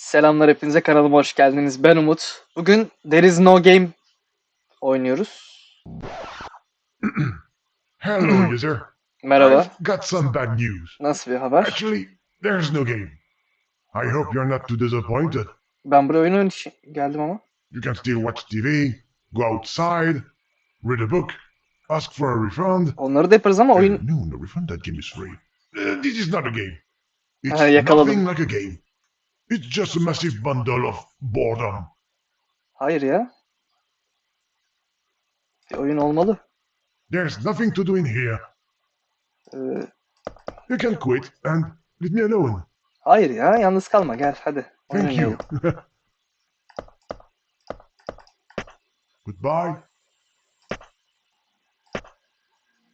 Selamlar hepinize kanalıma hoş geldiniz. Ben Umut. Bugün There is no game oynuyoruz. Hello, user. Merhaba. I've got some bad news. Nasıl bir haber? Actually, there's no game. I hope you're not too disappointed. Ben buraya oyun için geldim ama. You can still watch TV, go outside, read a book, ask for a refund. Onları da yaparız ama oyun... Uh, no, the refund that game is free. Uh, this is not a game. It's Ha, yakaladım. nothing like a game. It's just a massive bundle of boredom. Hayır ya. Bir oyun olmalı. There's nothing to do in here. Ee, You can quit and leave me alone. hayır ya. Yalnız kalma. Gel hadi. Oyun Thank you. oynayalım. Goodbye.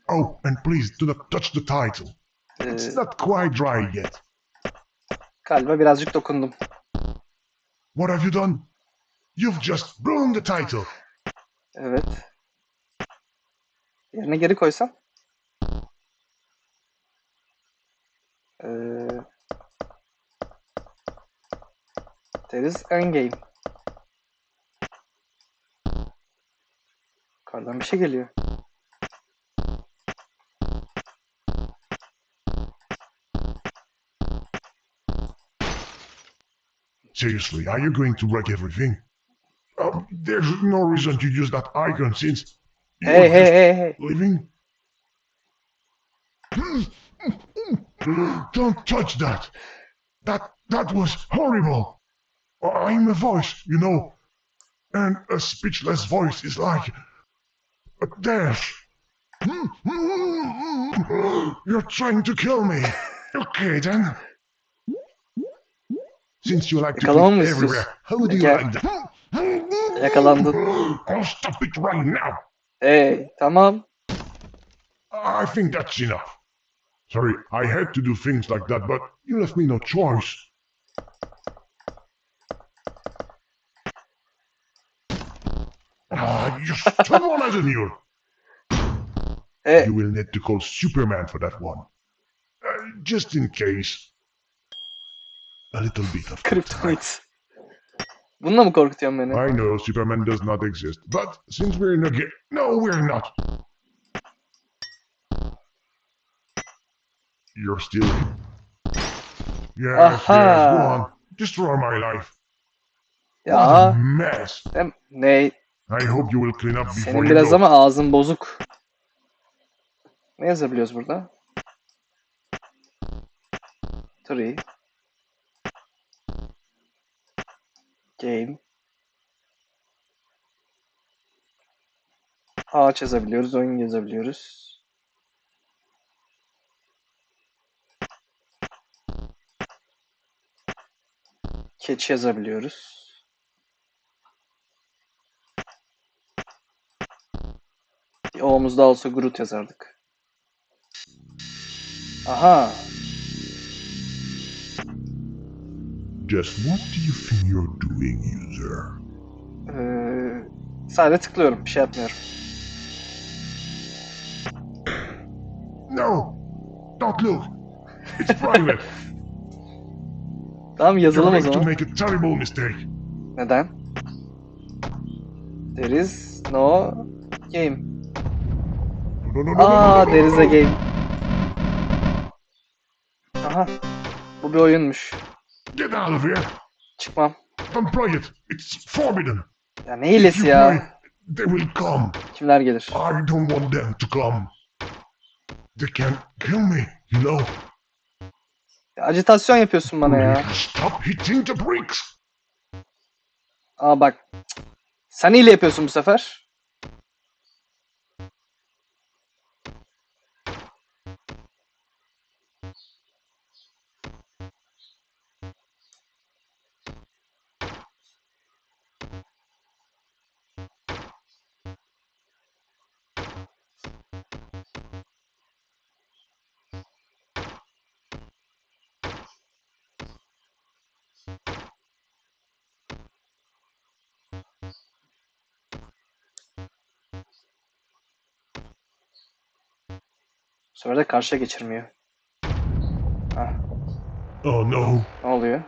Oh, and please do not touch the title. Ee, It's not quite dry yet. Kalbe birazcık dokundum. What have you done? You've just ruined the title. Evet. Yerine geri koysam. Ee, there is endgame. Yukarıdan bir şey geliyor. Seriously, are you going to wreck everything? Uh, there's no reason to use that icon since you're Hey hey just hey hey. leaving. Mm, mm, mm. Don't touch that. That that was horrible. I'm a voice, you know, and a speechless voice is like a death. You're trying to kill me. Okay then. Since you like to mı everywhere, how do you Peki. like that? Yakalandın. I'll stop it right now. Hey tamam. I think that's enough. Sorry, I had to do things like that, but you left me no choice. Ah, you stubborn as a mule. You will need to call Superman for that one. Uh, just in case. A little bit of. Kryptonite. Bununla mı korkutuyorsun beni? I know Superman does not exist, but since we're in a game, no, we're not. You're still. Yes, yes, go Aha. on. Destroy my life. What Ya a mess. dem ne? I hope you will clean up before Senin you biraz go. ama ağzın bozuk. Ne yazabiliyoruz burada? Tree. Game. Ağaç yazabiliyoruz, oyun yazabiliyoruz. Keçi yazabiliyoruz. Bir O'muz daha olsa Groot yazardık. Aha. Just what do you think you're doing, user? Ee, sadece tıklıyorum. Bir şey yapmıyorum. No! Don't look! It's private! Tamam yazalım o to zaman. make a terrible mistake. Neden? There is no game. No, no, no, no, no, Aa, no, no, there is a no. game. Aha. Bu bir oyunmuş. Get out of here! Çıkmam. Play it! It's forbidden! Ya ne hilesi ya? they will come. Kimler gelir? I don't want them to come. They can kill me, you know. Ya, acitasyon yapıyorsun bana ya. Stop hitting the bricks. Aa bak. Sen hile yapıyorsun bu sefer. Bu sefer de karşıya geçirmiyor. Hah, Oh no. ne oluyor?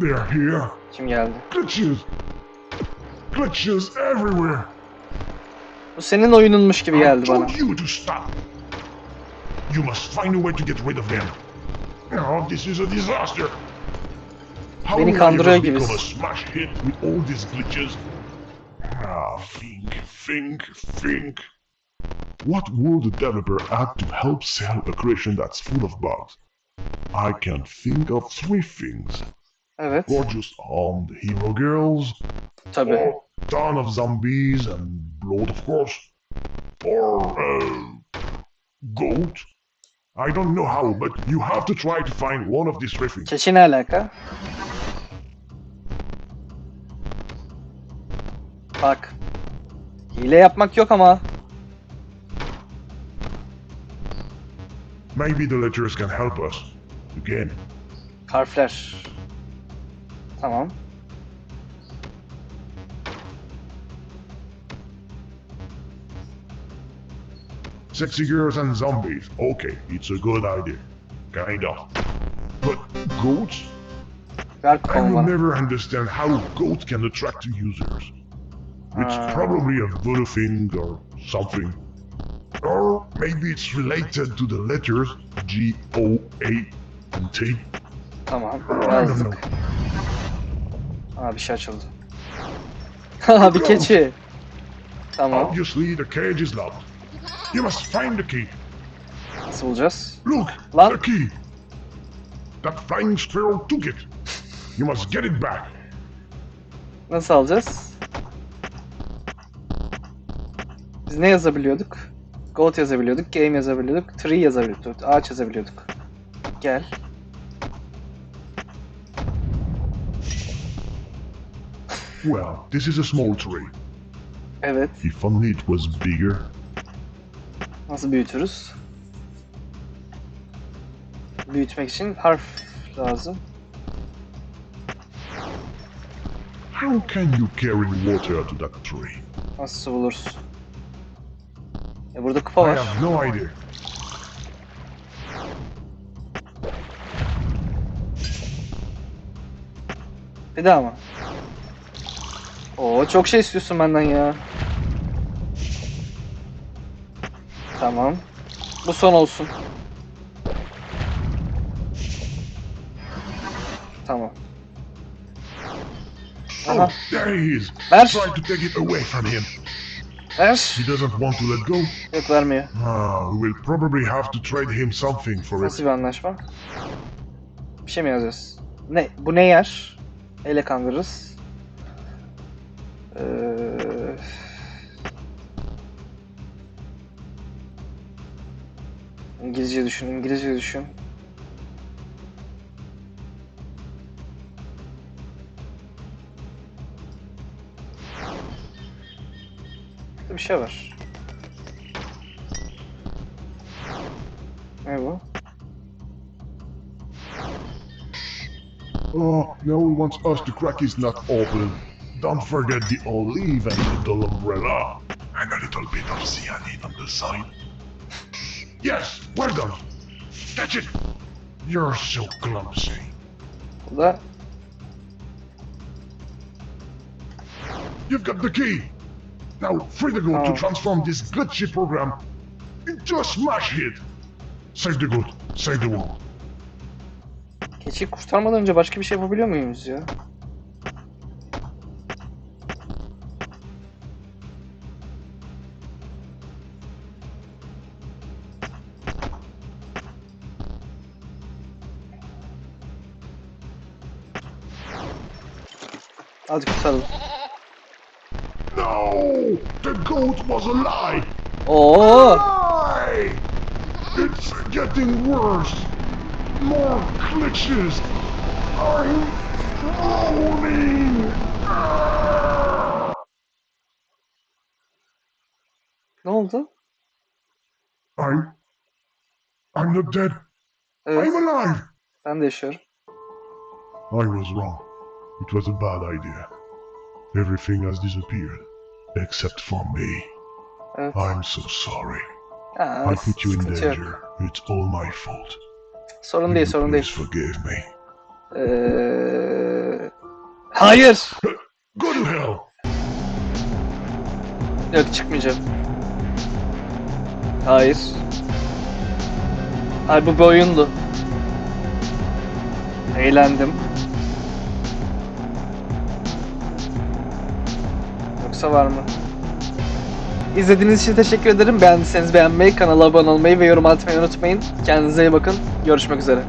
They're here. Kim geldi? Glitches. Glitches everywhere. Bu senin oyununmuş gibi geldi bana. you to stop. You must find a way to get rid of them. Oh, this is a disaster. How Beni kandırıyor gibisin. a smash hit with all these glitches? Ah, think, think, think. What would the developer add to help sell a creation that's full of bugs? I can think of three things. Evet. Gorgeous armed hero girls, Tabii. or ton of zombies and blood, of course, or uh, goat. I don't know how, but you have to try to find one of these three things. Keçi ne alaka? Bak. Hile yapmak yok ama. Maybe the letters can help us. Again, Harfler. Tamam. sexy girls and zombies. Okay, it's a good idea. Kind of. But goats? I will never understand how goats can attract users. It's Ah. probably a voodoo thing or something. Or maybe it's related to the letters G, O, A, and T. Tamam. I don't know. Yazdık. Aa bir şey açıldı. Haha bir keçi. Tamam. Obviously, the cage is locked. You must find the key. Nasıl bulacağız? Look, Lan. the key. That flying squirrel took it. You must get it back. Nasıl alacağız? Biz ne yazabiliyorduk? Goat yazabiliyorduk, game yazabiliyorduk, tree yazabiliyorduk, ağaç yazabiliyorduk. Gel. Well, this is a small tree. Evet. If only it was bigger. Nasıl büyütürüz? Büyütmek için harf lazım. How can you carry water to that tree? Nasıl su buluruz? E burada kupa var. no idea. Bir daha mı? Oo çok şey istiyorsun benden ya. Tamam. Bu son olsun. Tamam. Aha. Ver. Ver. He doesn't want to let go. Yok vermiyor. Ah, we will probably have to trade him something for Nasıl it. bir anlaşma? Bir şey mi yazıyoruz? Ne? Bu ne yer? Ele kandırırız. Ee... İngilizce düşün, İngilizce düşün. Bir şey var. Ne bu? Oh, no one wants us to crack his nut open. Don't forget the olive and the little umbrella. And a little bit of cyanide on the side. Yes, well done. Catch it. You're so clumsy. Da You've got the key. Now, free the goat Oh. to transform this glitchy program into a smash hit. Save the goat. Save the world. keçiyi kurtarmadan önce başka bir şey yapabiliyor muyuz ya? Hadi kurtaralım. No! The goat was a lie! Oo! Lie! It's getting worse! More glitches! I'm drowning! Ne oldu? I'm... I'm not dead. Evet, I'm alive! ben de yaşıyorum. I was wrong. It was a bad idea. Everything has disappeared. Except for me. Evet. I'm so sorry. Ha, I put you in sıkıntı yok. danger. It's all my fault. Sorun Will değil, sorun please değil. forgive me. Ee, Hayır. Go to hell! Yok çıkmayacağım. Hayır. Ay bu bir oyundu. Eğlendim. Yoksa var mı? İzlediğiniz için teşekkür ederim. Beğendiyseniz beğenmeyi, kanala abone olmayı ve yorum atmayı unutmayın. Kendinize iyi bakın. Görüşmek üzere.